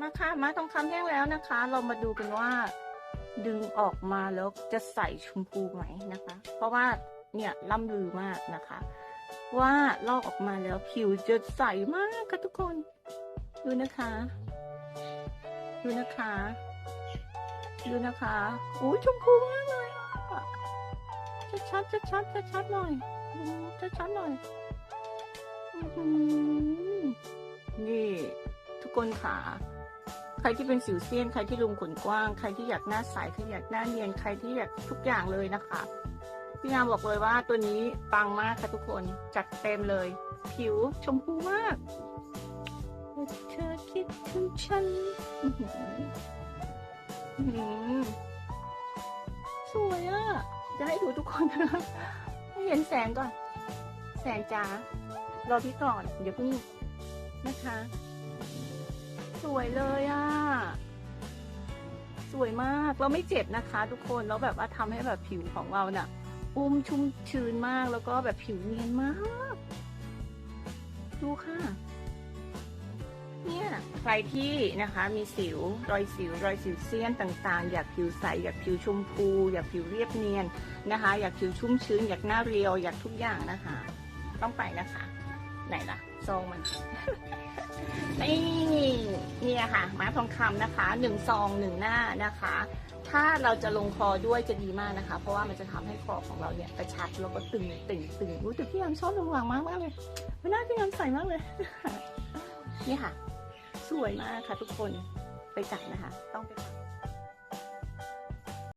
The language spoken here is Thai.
มาค่ะมาทองคำแห้งแล้วนะคะ เรามาดูกันว่า ดึงออกมาแล้วจะใส่ชมพูไหมนะคะ เพราะว่าเนี่ยล่ำลือมากนะคะ ว่าลอกออกมาแล้วผิวจะใสมากค่ะทุกคน ดูนะคะ ดูนะคะ ดูนะคะอุ้ยชมพูมากเลยอะชัดชัดชัดชัดชัดหน่อยชัดชัดหน่อยนี่ทุกคนค่ะ ใครที่เป็นสิวเซียน ใครที่ลุมขนกว้าง ใครที่อยากหน้าใส ใครอยากหน้าเนียน ใครที่อยากทุกอย่างเลยนะคะ พี่งามบอกเลยว่าตัวนี้ปังมากค่ะทุกคน จัดเต็มเลย ผิวชมพูมากเธอคิดถึงฉันอื้อหืออื้อหือสวยอะจะให้ดูทุกคนนะให้เห็นแสงก่อน แสงจ้ารอพี่ก่อน เดี๋ยวเพิ่งนะคะ สวยเลยอะสวยมากเราไม่เจ็บนะคะ ทุกคนแล้วแบบว่าทำให้แบบผิวของเราเนี่ยอุ้มชุ่มชื้นมากแล้วก็แบบผิวเนียนมาก ดูค่ะ เนี่ยใครที่นะคะมีสิวรอยสิว รอยสิวเซียนต่างๆ อยากผิวใส อยากผิวชมพู อยากผิวเรียบเนียนนะคะ อยากผิวชุ่มชื้น อยากหน้าเรียว อยากทุกอย่างนะคะ ต้องไปนะคะ ไหนล่ะซองมันนี่ เนี่ยค่ะม้าทองคำนะคะหนึ่งซองหนึ่งหน้านะคะ ถ้าเราจะลงคอด้วยจะดีมากนะคะ เพราะว่ามันจะทำให้คอของเราเนี่ยกระชับแล้วก็ตึงตึงตึงรู้สึกพี่ยามชอบระวังมากมากเลยไม่น่าพี่ยามใส่มากเลยนี่ค่ะ สวยมากค่ะทุกคนไปจัดนะคะ ต้องไปจัด